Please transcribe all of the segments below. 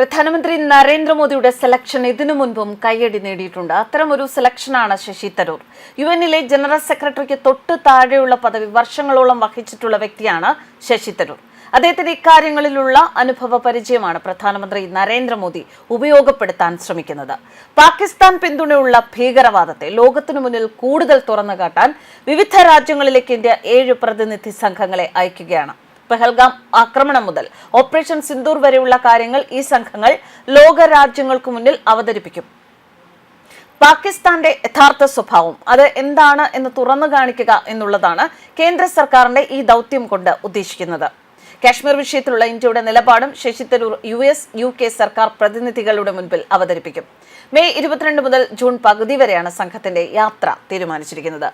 പ്രധാനമന്ത്രി നരേന്ദ്രമോദിയുടെ സെലക്ഷൻ ഇതിനു മുൻപും കയ്യടി നേടിയിട്ടുണ്ട്. അത്തരമൊരു സെലക്ഷനാണ് ശശി തരൂർ. യു എന്നിലെ ജനറൽ സെക്രട്ടറിക്ക് തൊട്ട് താഴെയുള്ള പദവി വർഷങ്ങളോളം വഹിച്ചിട്ടുള്ള വ്യക്തിയാണ് ശശി തരൂർ. അദ്ദേഹത്തിന്റെ ഇക്കാര്യങ്ങളിലുള്ള അനുഭവ പരിചയമാണ് പ്രധാനമന്ത്രി നരേന്ദ്രമോദി ഉപയോഗപ്പെടുത്താൻ ശ്രമിക്കുന്നത്. പാകിസ്ഥാൻ പിന്തുണയുള്ള ഭീകരവാദത്തെ ലോകത്തിനു മുന്നിൽ കൂടുതൽ തുറന്നു കാട്ടാൻ വിവിധ രാജ്യങ്ങളിലേക്ക് ഇന്ത്യ ഏഴ് പ്രതിനിധി സംഘങ്ങളെ അയക്കുകയാണ്. പെഹൽഗാം ആക്രമണം മുതൽ ഓപ്പറേഷൻ സിന്ദൂർ വരെയുള്ള കാര്യങ്ങൾ ഈ സംഘങ്ങൾ ലോക രാജ്യങ്ങൾക്ക് മുന്നിൽ അവതരിപ്പിക്കും. പാകിസ്ഥാന്റെ യഥാർത്ഥ സ്വഭാവം അത് എന്താണ് എന്ന് തുറന്നു കാണിക്കുക എന്നുള്ളതാണ് കേന്ദ്ര സർക്കാരിന്റെ ഈ ദൗത്യം കൊണ്ട് ഉദ്ദേശിക്കുന്നത്. കാശ്മീർ വിഷയത്തിലുള്ള ഇന്ത്യയുടെ നിലപാടും Shashi Tharoor U S U K സർക്കാർ പ്രതിനിധികളുടെ മുൻപിൽ അവതരിപ്പിക്കും. മെയ് ഇരുപത്തിരണ്ട് മുതൽ ജൂൺ പകുതി വരെയാണ് സംഘത്തിന്റെ യാത്ര തീരുമാനിച്ചിരിക്കുന്നത്.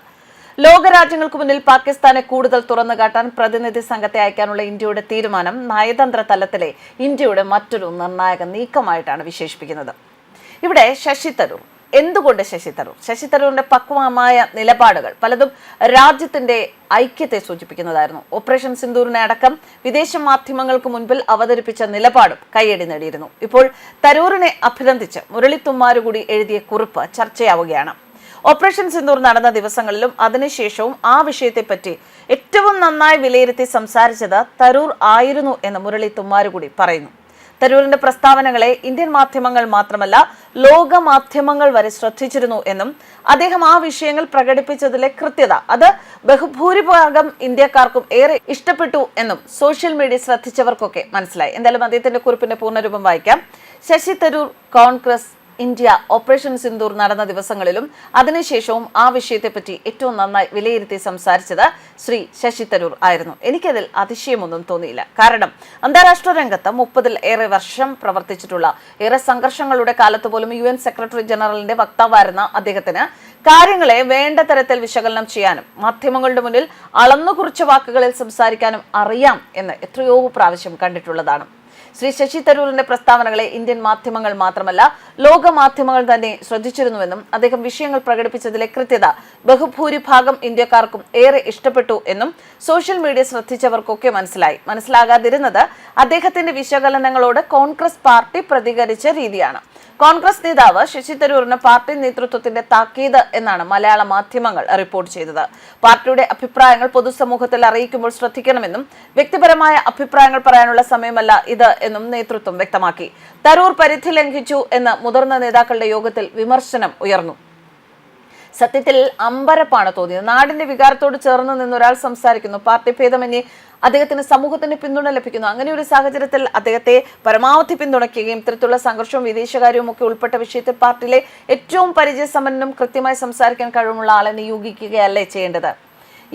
ലോകരാജ്യങ്ങൾക്ക് മുന്നിൽ പാകിസ്ഥാനെ കൂടുതൽ തുറന്നു കാട്ടാൻ പ്രതിനിധി സംഘത്തെ അയക്കാനുള്ള ഇന്ത്യയുടെ തീരുമാനം നയതന്ത്ര തലത്തിലെ ഇന്ത്യയുടെ മറ്റൊരു നിർണായക നീക്കമായിട്ടാണ് വിശേഷിപ്പിക്കുന്നത്. ഇവിടെ ശശി തരൂർ. എന്തുകൊണ്ട് ശശി തരൂർ? ശശി തരൂരിന്റെ പക്വമായ നിലപാടുകൾ പലതും രാജ്യത്തിന്റെ ഐക്യത്തെ സൂചിപ്പിക്കുന്നതായിരുന്നു. ഓപ്പറേഷൻ സിന്ദൂറിനെ അടക്കം വിദേശ മാധ്യമങ്ങൾക്ക് മുൻപിൽ അവതരിപ്പിച്ച നിലപാടും കൈയടി നേടിയിരുന്നു. ഇപ്പോൾ തരൂറിനെ അഭിനന്ദിച്ച് മുരളിത്തുമ്മാരുകൂടി എഴുതിയ കുറിപ്പ് ചർച്ചയാവുകയാണ്. ഓപ്പറേഷൻ സിന്ദൂർ നടന്ന ദിവസങ്ങളിലും അതിനുശേഷവും ആ വിഷയത്തെപ്പറ്റി ഏറ്റവും നന്നായി വിലയിരുത്തി സംസാരിച്ചത് തരൂർ ആയിരുന്നു എന്ന് മുരളി തുമ്മാരുകൂടി പറയുന്നു. തരൂരിന്റെ പ്രസ്താവനകളെ ഇന്ത്യൻ മാധ്യമങ്ങൾ മാത്രമല്ല ലോക മാധ്യമങ്ങൾ വരെ ശ്രദ്ധിച്ചിരുന്നു എന്നും അദ്ദേഹം ആ വിഷയങ്ങൾ പ്രകടിപ്പിച്ചതിലെ കൃത്യത അത് ബഹുഭൂരിഭാഗം ഇന്ത്യക്കാർക്കും ഏറെ ഇഷ്ടപ്പെട്ടു എന്നും സോഷ്യൽ മീഡിയ ശ്രദ്ധിച്ചവർക്കൊക്കെ മനസ്സിലായി. എന്തായാലും അദ്ദേഹത്തിന്റെ കുറിപ്പിന്റെ പൂർണരൂപം വായിക്കാം. ശശി തരൂർ കോൺഗ്രസ് ഇന്ത്യ ഓപ്പറേഷൻ സിന്ദൂർ നടന്ന ദിവസങ്ങളിലും അതിനുശേഷവും ആ വിഷയത്തെപ്പറ്റി ഏറ്റവും നന്നായി വിലയിരുത്തി സംസാരിച്ചത് ശ്രീ ശശി തരൂർ ആയിരുന്നു. എനിക്കതിൽ അതിശയമൊന്നും തോന്നിയില്ല. കാരണം അന്താരാഷ്ട്ര രംഗത്ത് മുപ്പതിൽ ഏറെ വർഷം പ്രവർത്തിച്ചിട്ടുള്ള ഏറെ സംഘർഷങ്ങളുടെ കാലത്ത് പോലും യു എൻ സെക്രട്ടറി ജനറലിന്റെ വക്താവായിരുന്ന അദ്ദേഹത്തിന് കാര്യങ്ങളെ വേണ്ട തരത്തിൽ വിശകലനം ചെയ്യാനും മാധ്യമങ്ങളുടെ മുന്നിൽ അളന്നു കുറിച്ച വാക്കുകളിൽ സംസാരിക്കാനും അറിയാം എന്ന് എത്രയോ പ്രാവശ്യം കണ്ടിട്ടുള്ളതാണ്. ശ്രീ ശശി തരൂരിന്റെ പ്രസ്താവനകളെ ഇന്ത്യൻ മാധ്യമങ്ങൾ മാത്രമല്ല ലോക മാധ്യമങ്ങൾ തന്നെ ശ്രദ്ധിച്ചിരുന്നുവെന്നും അദ്ദേഹം വിഷയങ്ങൾ പ്രകടിപ്പിച്ചതിലെ കൃത്യത ബഹുഭൂരിഭാഗം ഇന്ത്യക്കാർക്കും ഏറെ ഇഷ്ടപ്പെട്ടു എന്നും സോഷ്യൽ മീഡിയ ശ്രദ്ധിച്ചവർക്കൊക്കെ മനസ്സിലായി. മനസ്സിലാകാതിരുന്നത് അദ്ദേഹത്തിന്റെ വിശകലനങ്ങളോട് കോൺഗ്രസ് പാർട്ടി പ്രതികരിച്ച രീതിയാണ്. കോൺഗ്രസ് നേതാവ് ശശി തരൂരിന് പാർട്ടി നേതൃത്വത്തിന്റെ താക്കീത് എന്നാണ് മലയാള മാധ്യമങ്ങൾ റിപ്പോർട്ട് ചെയ്തത്. പാർട്ടിയുടെ അഭിപ്രായങ്ങൾ പൊതുസമൂഹത്തിൽ അറിയിക്കുമ്പോൾ ശ്രദ്ധിക്കണമെന്നും വ്യക്തിപരമായ അഭിപ്രായങ്ങൾ പറയാനുള്ള സമയമല്ല ഇത് എന്നും നേതൃത്വം വ്യക്തമാക്കി. തരൂർ പരിധി ലംഘിച്ചു എന്ന് മുതിർന്ന നേതാക്കളുടെ യോഗത്തിൽ വിമർശനം ഉയർന്നു. സത്യത്തിൽ അമ്പരപ്പാണ് തോന്നിയത്. നാടിന്റെ വികാരത്തോട് ചേർന്ന് നിന്ന് ഒരാൾ സംസാരിക്കുന്നു. പാർട്ടി ഭേദമന്യേ അദ്ദേഹത്തിന് സമൂഹത്തിന് പിന്തുണ ലഭിക്കുന്നു. അങ്ങനെ ഒരു സാഹചര്യത്തിൽ അദ്ദേഹത്തെ പരമാവധി പിന്തുണയ്ക്കുകയും ഇത്തരത്തിലുള്ള സംഘർഷവും വിദേശകാര്യവും ഒക്കെ ഉൾപ്പെട്ട വിഷയത്തിൽ പാർട്ടിയിലെ ഏറ്റവും പരിചയസമ്പന്നനും കൃത്യമായി സംസാരിക്കാൻ കഴിവുള്ള ആളെ നിയോഗിക്കുകയല്ലേ ചെയ്യേണ്ടത്?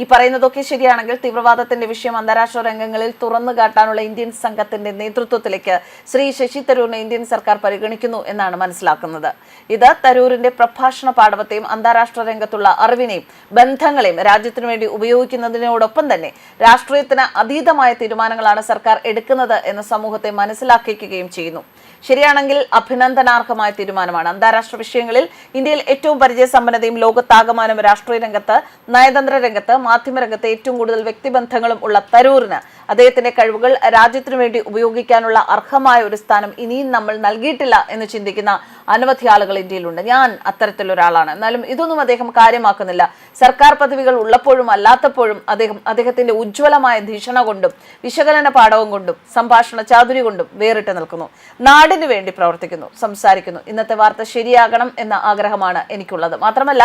ഈ പറയുന്നതൊക്കെ ശരിയാണെങ്കിൽ തീവ്രവാദത്തിന്റെ വിഷയം അന്താരാഷ്ട്ര രംഗങ്ങളിൽ തുറന്നു കാട്ടാനുള്ള ഇന്ത്യൻ സംഘത്തിന്റെ നേതൃത്വത്തിലേക്ക് ശ്രീ ശശി തരൂരിനെ ഇന്ത്യൻ സർക്കാർ പരിഗണിക്കുന്നു എന്നാണ് മനസ്സിലാക്കുന്നത്. ഇത് തരൂരിന്റെ പ്രഭാഷണ പാഠവത്തെയും അന്താരാഷ്ട്ര രംഗത്തുള്ള അറിവിനെയും ബന്ധങ്ങളെയും രാജ്യത്തിനു വേണ്ടി ഉപയോഗിക്കുന്നതിനോടൊപ്പം തന്നെ രാഷ്ട്രീയത്തിന് അതീതമായ തീരുമാനങ്ങളാണ് സർക്കാർ എടുക്കുന്നത് എന്ന് സമൂഹത്തെ മനസ്സിലാക്കിക്കുകയും ചെയ്യുന്നു. ശരിയാണെങ്കിൽ അഭിനന്ദനാർഹമായ തീരുമാനമാണ്. അന്താരാഷ്ട്ര വിഷയങ്ങളിൽ ഇന്ത്യയിൽ ഏറ്റവും പരിചയസമ്പന്നതയും ലോകത്താകമാനം രാഷ്ട്രീയ രംഗത്ത് നയതന്ത്ര രംഗത്ത് മാധ്യമരംഗത്ത് ഏറ്റവും കൂടുതൽ വ്യക്തിബന്ധങ്ങളും ഉള്ള തരൂറിന് അദ്ദേഹത്തിന്റെ കഴിവുകൾ രാജ്യത്തിനു വേണ്ടി ഉപയോഗിക്കാനുള്ള അർഹമായ ഒരു സ്ഥാനം ഇനിയും നമ്മൾ നൽകിയിട്ടില്ല എന്ന് ചിന്തിക്കുന്ന അനവധി ആളുകൾ ഇന്ത്യയിലുണ്ട്. ഞാൻ അത്തരത്തിലൊരാളാണ്. എന്നാലും ഇതൊന്നും അദ്ദേഹം കാര്യമാക്കുന്നില്ല. സർക്കാർ പദവികൾ ഉള്ളപ്പോഴും അല്ലാത്തപ്പോഴും അദ്ദേഹം അദ്ദേഹത്തിന്റെ ഉജ്ജ്വലമായ ധീഷണ കൊണ്ടും വിശകലന പാഠവും കൊണ്ടും സംഭാഷണ ചാതുരി കൊണ്ടും വേറിട്ട് നിൽക്കുന്നു. നാടിനു വേണ്ടി പ്രവർത്തിക്കുന്നു സംസാരിക്കുന്നു. ഇന്നത്തെ വാർത്ത ശരിയാകണം എന്ന ആഗ്രഹമാണ് എനിക്കുള്ളത്. മാത്രമല്ല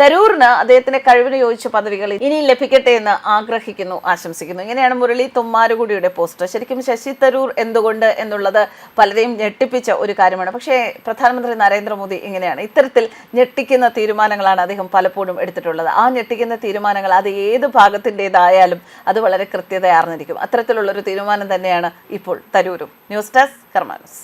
തരൂറിന് അദ്ദേഹത്തിന്റെ കഴിവിന് യോജിച്ച പദവികൾ ഇനി ലഭിക്കട്ടെ എന്ന് ആഗ്രഹിക്കുന്നു ആശംസിക്കുന്നു. ഇങ്ങനെയാണ് മുരളി തുമ്മാരുകുടിയുടെ പോസ്റ്റ്. ശരിക്കും ശശി തരൂർ എന്തുകൊണ്ട് എന്നുള്ളത് പലരെയും ഞെട്ടിപ്പിച്ച ഒരു കാര്യമാണ്. പക്ഷേ പ്രധാനമന്ത്രി നരേന്ദ്രമോദി ഇങ്ങനെയാണ്. ഇത്തരത്തിൽ ഞെട്ടിക്കുന്ന തീരുമാനങ്ങളാണ് അദ്ദേഹം പലപ്പോഴും എടുത്തിട്ടുള്ളത്. ആ ഞെട്ടിക്കുന്ന തീരുമാനങ്ങൾ അത് ഏത് ഭാഗത്തിന്റെതായാലും അത് വളരെ കൃത്യതയാർന്നിരിക്കും. അത്തരത്തിലുള്ളൊരു തീരുമാനം തന്നെയാണ് ഇപ്പോൾ തരൂരും. News desk കർമാനസ്.